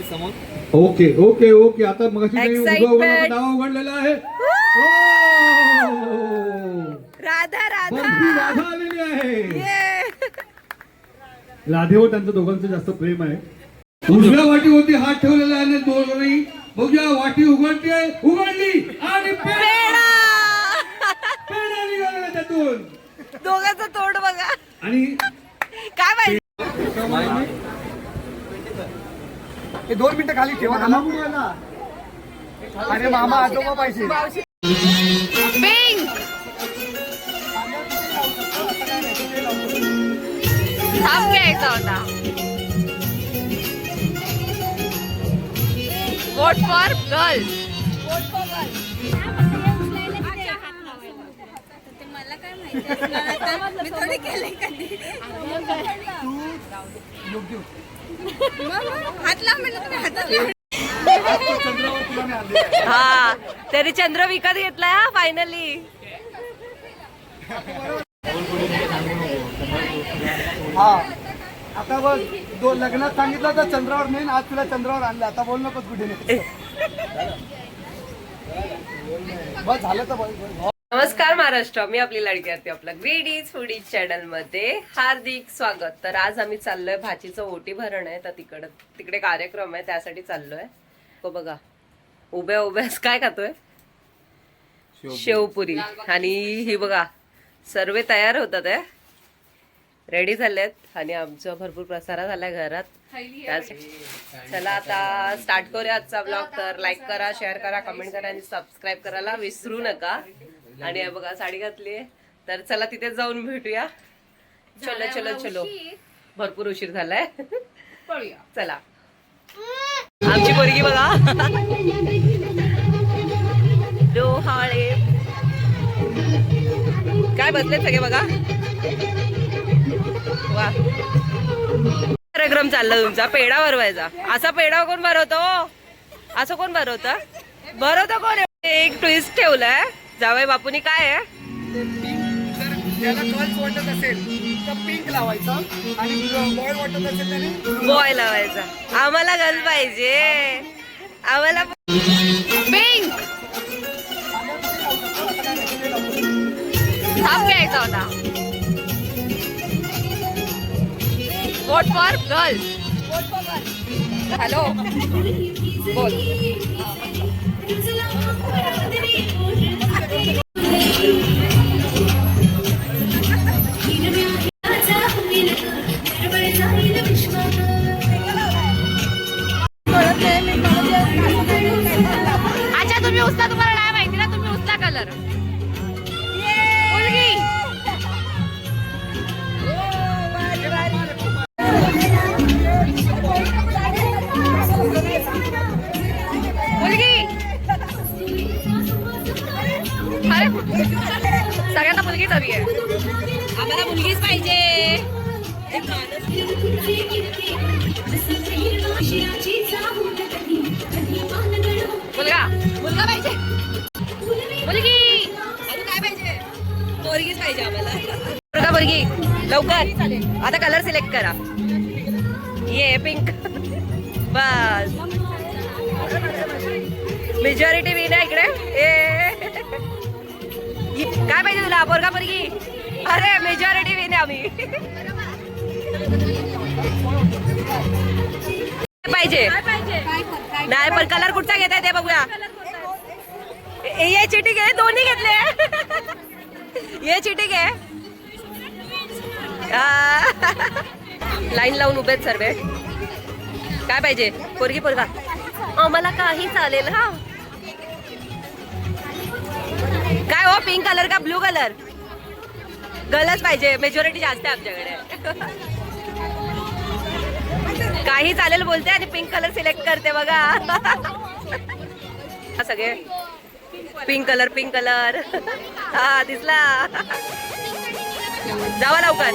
समोर. Okay okay okay. आता मग. नाव उघडलेलं आहे. ओ! राधा राधा. राधा आलेली आहे. राधेवर त्यांचं दोघांचं जास्त प्रेम आहे. उजव्या वाटीवरती हात ठेवलेला आहे आणि दोघंही बघूया वाटी उघडते उघडली आणि पेढा. निघालेला त्यातून. दोघांचं तोंड बघा. आणि काय पाहिजे हे दोन मिनिटं खाली ठेवा त्याला अरे मामा आजोबा पाहिजे. पिंक थांब घ्यायचा होता वोट फॉर गर्ल्स मला काय माहिती? मी थोडी कधी? मग हात लाव म्हणलं तुम्ही हातात लाव. हा तरी चंद्र विकत घेतलाय हा फायनली हा आता बघ दो लग्नात सांगितलं तर चंद्रावर नाही आज तुला चंद्रावर आणलं आता बोल नकोस कुठे नाही बस झालं तर. नमस्कार महाराष्ट्र मी आपली लाडकी आरती आपलं ग्रीडीज फुडीज चॅनलमध्ये. हार्दिक स्वागत. तर आज आम्ही चाललोय भाचीचं ओटी भरण आहे तर तिकडं तिकडे कार्यक्रम आहे त्यासाठी चाललोय. हो बघा. उभ्या उभ्या. काय खातोय? शेवपुरी. आणि ही बघा सर्व तयार होतात आहे रेडी झालेत. आणि आमचा भरपूर प्रसारा झालाय घरात. चला आता स्टार्ट करूया आजचा ब्लॉग तर लाईक करा शेअर करा कमेंट करा आणि सबस्क्राईब करायला विसरू नका. आणि हे बघा साडी घातली तर चला तिथे जाऊन भेटूया. चलो चलो चलो. भरपूर उशीर झालाय. चला. आमची पोरगी बघा. डोहाळे. काय बसले सगळे बघा? वा. कार्यक्रम चालला तुमचा. पेढा भरवायचा. असा पेढा कोण भरवतो? असं कोण भरवतं? भरवतं कोण? एक ट्विस्ट ठेवलाय. जावई बापूनी काय आहे? जर ज्याला गर्ल्स वाटत असेल तर पिंक लावायचा. आणि बॉय वाटत असेल त्याने बॉय लावायचा. आम्हाला गल पाहिजे. आम्हाला पिंक थांब घ्यायचा होता वोट फॉर गर्ल्स हॅलो बोल. सगळ्यांना मुलगीच हवी आहे. आम्हाला मुलगीच पाहिजे. मुलगा. मुलगा पाहिजे. मुलगी. अजून काय पाहिजे? पोरगीच पाहिजे आम्हाला. मुलगा मुलगी. लवकर. आता कलर सिलेक्ट करा. ये पिंक बस. मेजॉरिटी विन आहे इकडे. ए. काय पाहिजे तुला? पोरगा पोरगी अरे मेजॉरिटी विने आम्ही. पाहिजे? नाही पण कलर कुठचा घेताय ते बघूया. ये चिटिक आहे दोन्ही घेतले. ये चिटिक आहे लाईन लावून उभे आहेत सर्व. काय पाहिजे? पोरगी पोरगा. आम्हाला काही चालेल हा. काय हो पिंक कलर का ब्लू कलर गलच पाहिजे मेजॉरिटी जास्त आहे आमच्याकडे. काही चालेल बोलते आणि पिंक कलर सिलेक्ट करते बघा. सगळे. पिंक कलर पिंक कलर हा दिसला. जावा लवकर.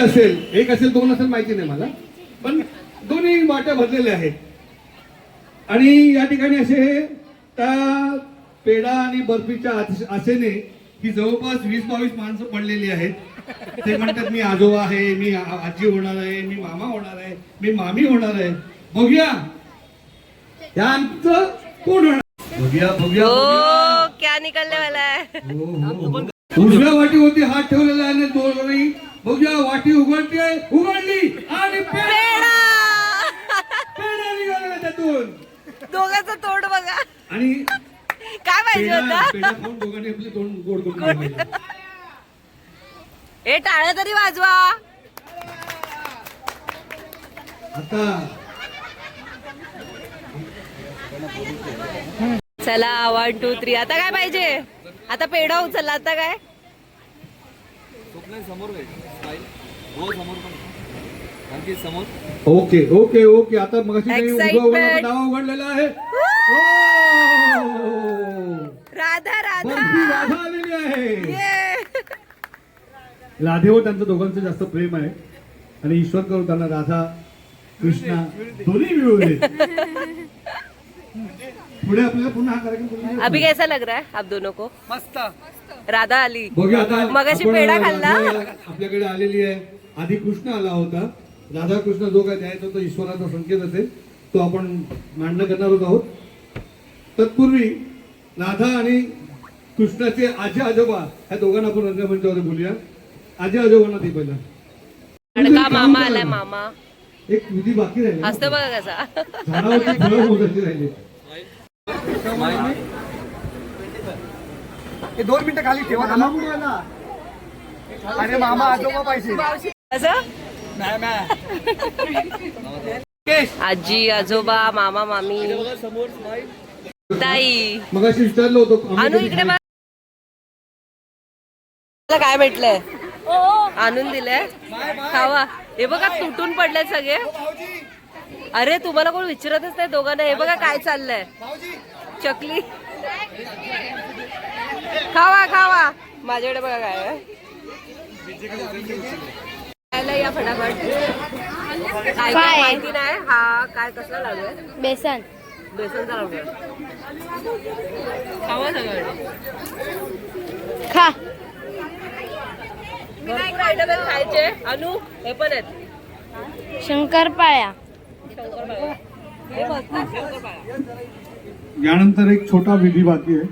असेल एक असेल दोन असेल माहिती नाही मला. पण दोन्ही वाट्या भरलेल्या आहेत. आणि या ठिकाणी असे त्या पेढा आणि बर्फीच्या आशेने ही जवळपास वीस बावीस माणसं पडलेली आहेत. ते म्हणतात मी आजोबा आहे मी आजी होणार आहे मी मामा होणार आहे मी मामी होणार आहे. बघूया. यांचं कोण होणार? बघूया बघूया. क्या निकलने वाला है? हो, हो, हो. उजव्या वाटीवरती हात ठेवलेला आहे दोघंही बघूया वाटी उघडते उघडली आणि पेढा. निघाला त्यातून. दोघांचं तोंड बघा. आणि काय पाहिजे पेढा होतं? पेढा खाऊन दोघांनी आपले तोंड गोड करून घ्यायला पाहिजे. हे टाळ्या तरी वाजवा. आता. चला वन टू थ्री आता काय पाहिजे? आता पेढा उचलला आता काय? Okay okay okay. आता मग. डावा उघडलेला आहे. ओ! राधा राधा. राधा आलेली आहे. राधेवर त्यांचं दोघांचं जास्त प्रेम आहे. आणि ईश्वर करू त्यांना राधा कृष्णा दोन्ही मिळू दे. पुढे आपल्याला पुन्हा हा कार्यक्रम अभी कैसा लग रहा है आप दोनों को? मस्त. राधा आली. मगाशी पेढा खाल्ला. आपल्याकडे आलेली आहे. आधी कृष्ण आला होता. राधा कृष्ण जो काय द्यायचा तो ईश्वराचा संकेत असेल तो आपण मांडणं करणार आहोत. तत्पूर्वी राधा आणि कृष्णाचे आजी आजोबा ह्या दोघांना आपण रंगमंचावर बोलूया. आजी आजोबांना ती पहिला. लडका मामा आलाय मामा. एक विधी बाकी राहिली. असतं बघा कसा. झाडावरची फळं मोजायची राहिली. हे दोन मिनिटं खाली ठेवा त्याला. अरे मामा आजोबा पाहिजे. आजी आजोबा मामा मामी. ताई. मग विचारलं होतं इकडे. तुला काय भेटलंय? आणून दिलंय? खावा. हे बघा तुटून पडले सगळे. अरे तुम्हाला कोण विचारतच नाही दोघांना. हे बघा काय चाललंय. चकली. खावा खावा. माझ्याकडे बघा काय या फटाफट. काय काय माहिती नाही हा काय कसला लाडू आहे बेसन. बेसनचा लाडू आहे खावा सगळं. खा. आयटम खायचे. अनु हे पण आहेत. शंकरपाळ्या. शंकरपाळ्या. यानंतर एक छोटा विधी बाकी आहे.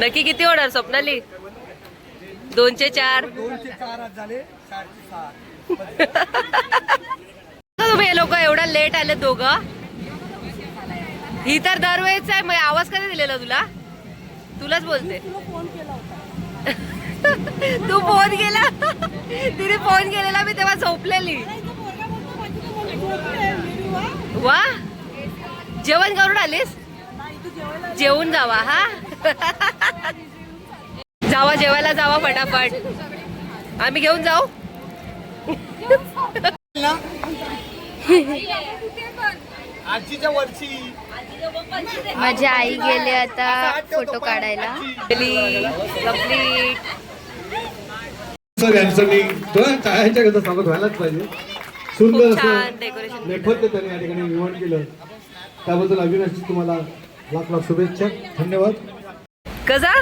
नक्की किती होणार स्वप्नाली? दोनशे चार. दोनशे चार आज झाले चारशे सहा तुम्ही हे लोक एवढा लेट आले दोघं. ही तर दरवेळेच आहे मग आवाज कधी दिलेला तुला? तुलाच बोलते. तू फोन केला. तिने फोन केलेला मी तेव्हा झोपलेली. वा. जेवण करून आलीस? जेवून जावा हा? जावा जेवायला जावा फटाफट. आम्ही घेऊन जाऊ? आजीच्या वरची. माझी आई गेली आता फोटो काढायला. पाहिजे. सुंदर असं डेकोरेशन नेपथ्य त्यांनी या ठिकाणी निर्माण केलं. त्याबद्दल अविनाशजी तुम्हाला लाख लाख शुभेच्छा. धन्यवाद. कसा?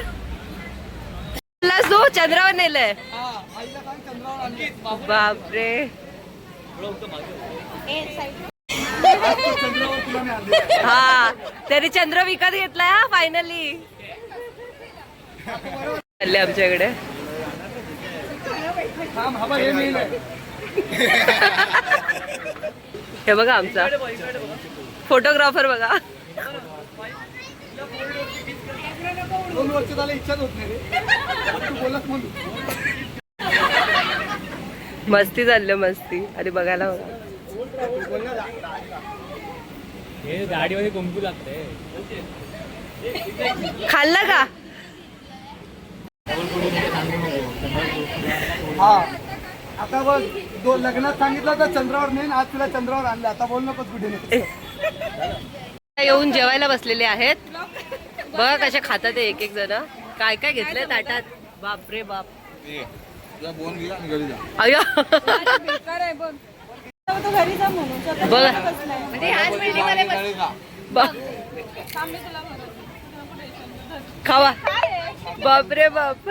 तू चंद्रावर नेलंय. बापरे. हा तरी चंद्र विकत घेतलाय हा फायनली चालले आमच्याकडे. हे बघा आमचा. फोटोग्राफर बघा. दोन वर्ष झाले इच्छाच होत नाही रे. तू बोलत म्हणून मस्ती चालली मस्ती. आणि बघायला बघा. हे गाडीमध्ये कुंकू लागते खाल्लं का? हा. आता बघ दो लग्नात सांगितलं तर चंद्रावर नेन आज तुला चंद्रावर आणलं. आता बोल नकोस कुठे नाही येऊन जेवायला बसलेले आहेत. बघा कशा खातात एक एक जण. काय काय घेतलंय ताटात बाप रे बाप. बघा. बा- खावा. बाप रे बाप.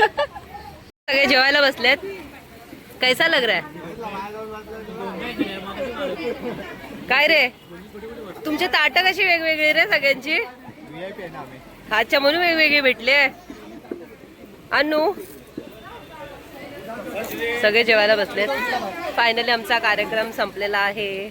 सगळे जेवायला बसलेत. कैसा लग रहा है? काय रे? तुमचे ताट कशी वेगवेगळी रे सगळ्यांची? अच्छा म्हणून वेगवेगळे भेटले अनु? सगळे जेवायला बसलेत. फायनली आमचा कार्यक्रम संपलेला आहे.